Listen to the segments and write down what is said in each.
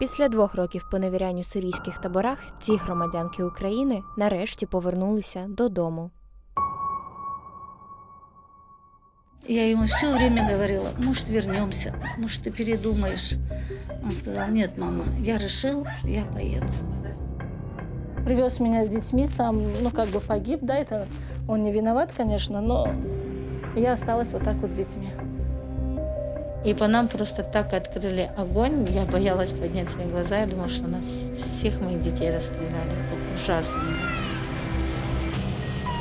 Після двох років поневірянь у сирійських таборах ці громадянки України нарешті повернулися додому. Я ему все время говорила, может, вернемся, может, ты передумаешь. Он сказал, нет, мама, я решил, я поеду. Привез меня с детьми, сам, ну, как бы погиб, да, это он не виноват, конечно, но я осталась вот так вот с детьми. И по нам просто так открыли огонь. Я боялась поднять свои глаза. Я думала, что нас всех моих детей расстреляли. Это ужасно.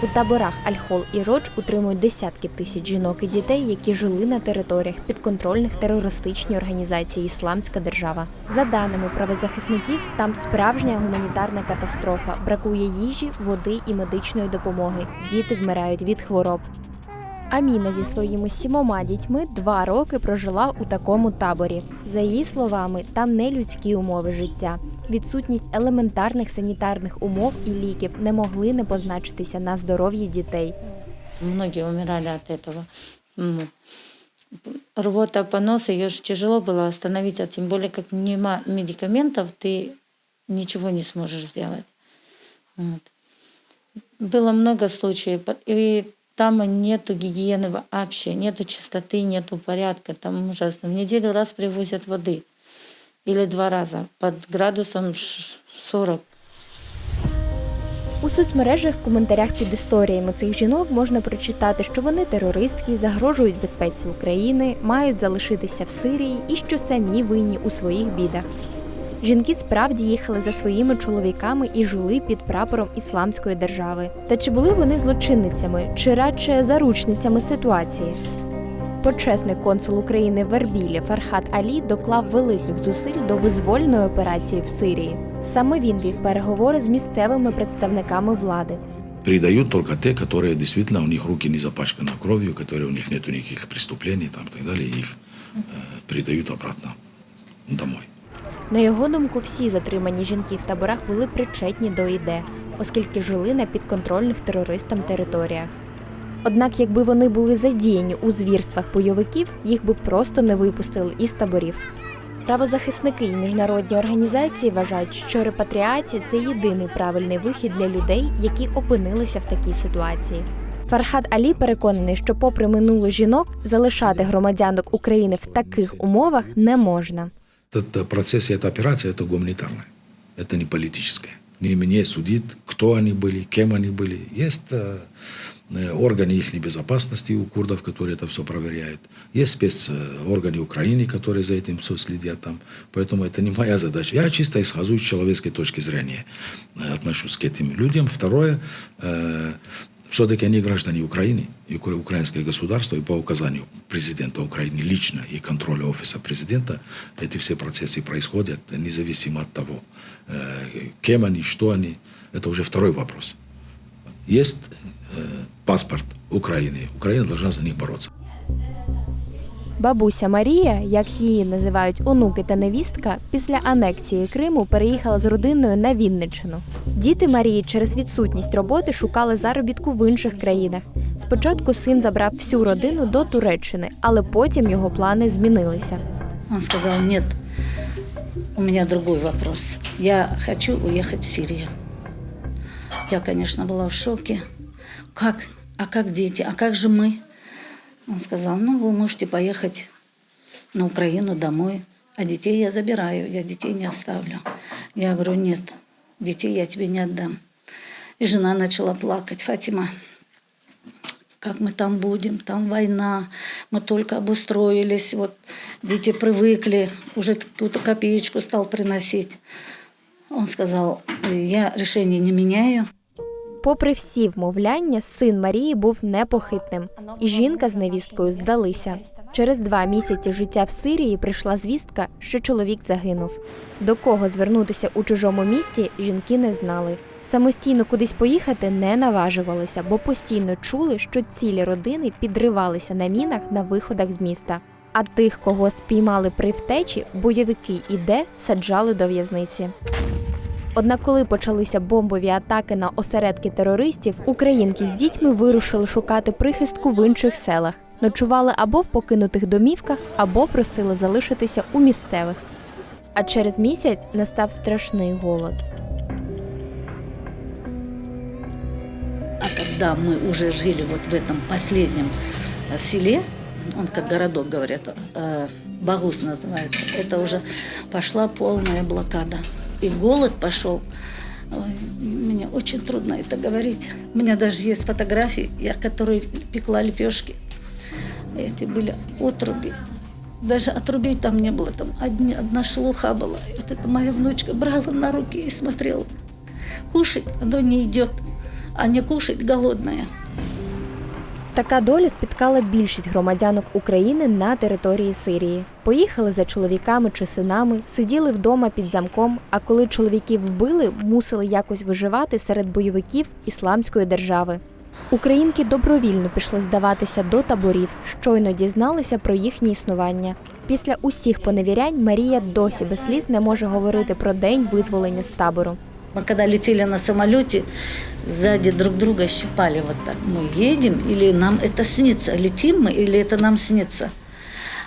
У таборах Альхол і Родж утримують десятки тисяч жінок і дітей, які жили на територіях підконтрольних терористичній організації Ісламська держава. За даними правозахисників, там справжня гуманітарна катастрофа. Бракує їжі, води і медичної допомоги. Діти вмирають від хвороб. Аміна зі своїми сімома дітьми два роки прожила у такому таборі. За її словами, там не людські умови життя. Відсутність елементарних санітарних умов і ліків не могли не позначитися на здоров'ї дітей. Многие умирали от этого. М. Рвота, понос, ее же тяжело было остановить, а тем более, как нема медикаментов, ты ничего не сможешь сделать. Вот. Было много случаев, по- и там нету гигиены вообще, нету чистоты, нету порядка, там ужасно. В неделю раз привозят воды или два раза под градусом ш- 40. У соцмережах в коментарях під історіями цих жінок можна прочитати, що вони терористки, загрожують безпеці України, мають залишитися в Сирії і що самі винні у своїх бідах. Жінки справді їхали за своїми чоловіками і жили під прапором ісламської держави. Та чи були вони злочинницями, чи радше заручницями ситуації? Почесний консул України в Ербілі Фархат Алі доклав великих зусиль до визвольної операції в Сирії. Саме він вів переговори з місцевими представниками влади. Предают только те, которые действительно у них руки не запачканы кровью, которые у них нет никаких преступлений там, и так далее, и их э, передают обратно домой. На його думку, всі затримані жінки в таборах були причетні до ІД, оскільки жили на підконтрольних терористам територіях. Однак, якби вони були задіяні у звірствах бойовиків, їх би просто не випустили із таборів. Правозахисники і міжнародні організації вважають, що репатріація це єдиний правильний вихід для людей, які опинилися в такій ситуації. Фархад Алі переконаний, що, попри минуле жінок, залишати громадянок України в таких умовах не можна. Этот э, процесс и эта операция – это гуманитарная, это не политическая. Не мне судит, кто они были, кем они были. Есть э, э, органы их безопасности у курдов, которые это все проверяют. Есть спецорганы Украины, которые за этим все следят там. Поэтому это не моя задача. Я чисто исхожу с человеческой точки зрения, отношусь к этим людям. Второе, все-таки они граждане Украины, и укра- украинское государство, и по указанию президента Украины лично и контроля офиса президента эти все процессы происходят, независимо от того, э, кем они, что они. Это уже второй вопрос. Есть э, паспорт Украины. Украина должна за них бороться. Бабуся Марія, як її називають онуки та невістка, після анексії Криму переїхала з родиною на Вінниччину. Діти Марії через відсутність роботи шукали заробітку в інших країнах. Спочатку син забрав всю родину до Туреччини, але потім його плани змінилися. Он сказал, нет, у меня другой вопрос. Я хочу уехать в Сирию. Я, конечно, была в шоке. Как? А как дети? А как же мы? Он сказал, ну, вы можете поехать на Украину домой, а детей я забираю, я детей не оставлю. Я говорю, нет, детей я тебе не отдам. И жена начала плакать, Фатима, как мы там будем, там война, мы только обустроились, вот дети привыкли, уже какую-то копеечку стал приносить. Он сказал, я решение не меняю, Попри всі вмовляння, син Марії був непохитним, і жінка з невісткою здалися. Через два місяці життя в Сирії прийшла звістка, що чоловік загинув. До кого звернутися у чужому місті, жінки не знали. Самостійно кудись поїхати не наважувалися, бо постійно чули, що цілі родини підривалися на мінах на виходах з міста. А тих, кого спіймали при втечі, бойовики і де саджали до в'язниці. Однак, коли почалися бомбові атаки на осередки терористів, українки з дітьми вирушили шукати прихистку в інших селах. Ночували або в покинутих домівках, або просили залишитися у місцевих. А через місяць настав страшний голод. А когда мы уже жили вот в этом последнем э, селе, он как городок, говорят, э, Багус называется, это уже пошла полная блокада. И голод пошел. Ой, мне очень трудно это говорить. У меня даже есть фотографии, я которые пекла лепешки. Эти были отруби. Даже отрубей там не было, там одни, одна шелуха была. Вот эта моя внучка брала на руки и смотрела. Кушать оно не идет, а не кушать голодная. Така доля спіткала більшість громадянок України на території Сирії. Поїхали за чоловіками чи синами, сиділи вдома під замком. А коли чоловіків вбили, мусили якось виживати серед бойовиків ісламської держави. Українки добровільно пішли здаватися до таборів, щойно дізналися про їхнє існування. Після усіх поневірянь Марія досі без сліз не може говорити про день визволення з табору. Мы когда летели на самолете, сзади друг друга щипали вот так. Мы едем или нам это снится? Летим мы или это нам снится?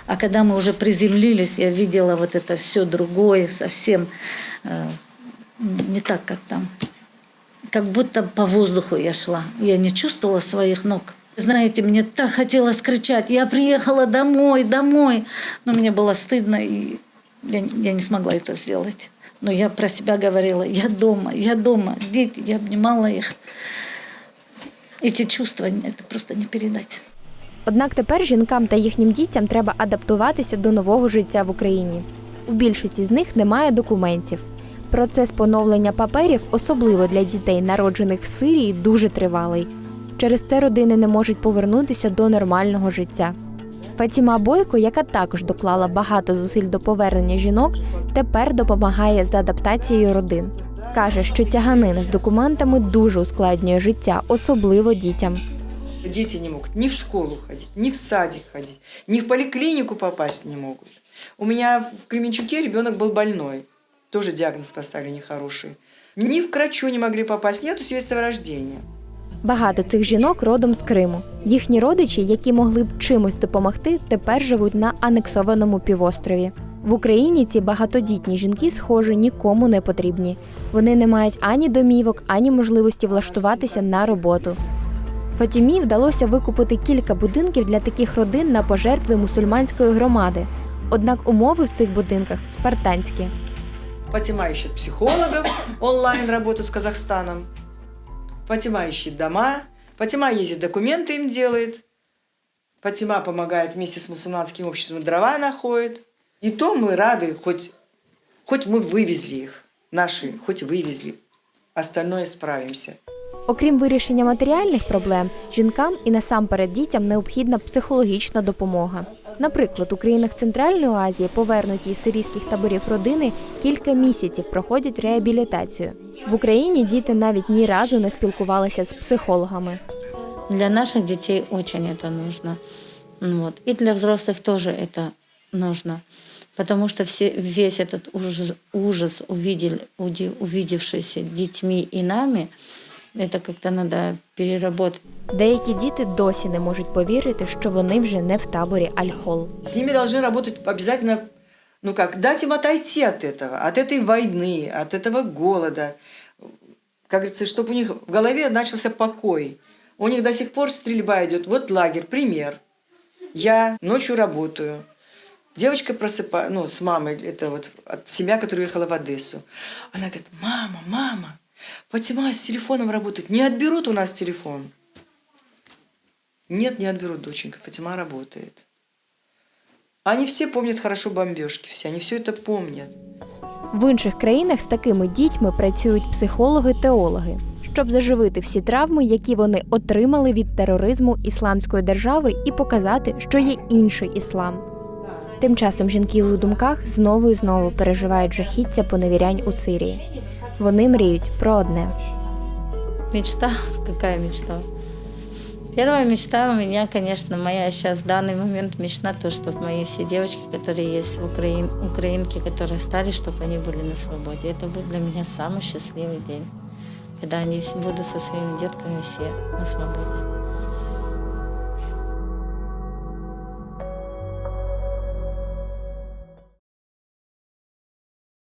А когда мы уже приземлились, я видела вот это все другое, совсем э, не так, как там. Как будто по воздуху я шла. Я не чувствовала своих ног. Знаете, мне так хотелось кричать, я приехала домой, домой. Но мне было стыдно, и я, я не смогла это сделать. Но я про себя говорила, я дома, я дома, дети, я обнимала их. Эти чувства это просто не передать. Однак тепер жінкам та їхнім дітям треба адаптуватися до нового життя в Україні. У більшості з них немає документів. Процес поновлення паперів, особливо для дітей, народжених в Сирії, дуже тривалий. Через це родини не можуть повернутися до нормального життя. Фатіма Бойко, яка також доклала багато зусиль до повернення жінок, тепер допомагає з адаптацією родин. Каже, що тяганина з документами дуже ускладнює життя, особливо дітям. Дети не могут ни в школу ходить, ни в садик ходить, ни в поликлинику попасть не могут. У меня в Кременчуке ребенок был больной. Тоже диагноз поставили нехороший. Ни в крачу не могли попасть, нету свидетельства о рождении. Багато цих жінок родом з Криму. Їхні родичі, які могли б чимось допомогти, тепер живуть на анексованому півострові. В Україні ці багатодітні жінки, схоже, нікому не потрібні. Вони не мають ані домівок, ані можливості влаштуватися на роботу. Фатімі вдалося викупити кілька будинків для таких родин на пожертви мусульманської громади. Однак умови в цих будинках спартанські. Фатима ищет психологов, онлайн работа с Казахстаном. Фатима ищет дома. Фатима ездит, документы им делает. Фатима помогает вместе с мусульманским обществом, дрова находит. И то мы рады, хоть, хоть мы вывезли их, наши, хоть вывезли. Остальное справимся. Окрім вирішення матеріальних проблем, жінкам і насамперед дітям необхідна психологічна допомога. Наприклад, у країнах Центральної Азії, повернуті із сирійських таборів родини, кілька місяців проходять реабілітацію. В Україні діти навіть ні разу не спілкувалися з психологами. Для наших детей очень это нужно. Ну Вот. И для взрослых тоже это нужно. Потому что все, весь этот ужас, ужас увидели, уди- увидевшийся детьми и нами, это как-то надо переработать. Деякі діти досі не можуть повірити, що вони вже не в таборі Аль-Хол. С ними должны работать обязательно, ну как, дать им отойти от этого, от этой войны, от этого голода. Как говорится, чтобы у них в голове начался покой. У них до сих пор стрельба идет. Вот лагерь, пример. Я ночью работаю. Девочка просыпается, ну, с мамой, это вот от семья, которая уехала в Одессу. Она говорит, мама, мама, Фатима с телефоном работает. Не отберут у нас телефон. Нет, не отберут, доченька. Фатима работает. Они все помнят хорошо бомбежки, все, они все это помнят. В інших країнах з такими дітьми працюють психологи-теологи, щоб заживити всі травми, які вони отримали від тероризму ісламської держави, і показати, що є інший іслам. Тим часом жінки у думках знову і знову переживають жахіття поневірянь у Сирії. Вони мріють про одне. Мечта? Какая мечта? Первая мечта у меня, конечно, моя сейчас в данный момент мечта, то, чтобы мои все девочки, которые есть в Украине, украинки, которые стали, чтобы они были на свободе. Это будет для меня самый счастливый день, когда они вс- будут со своими детками все на свободе.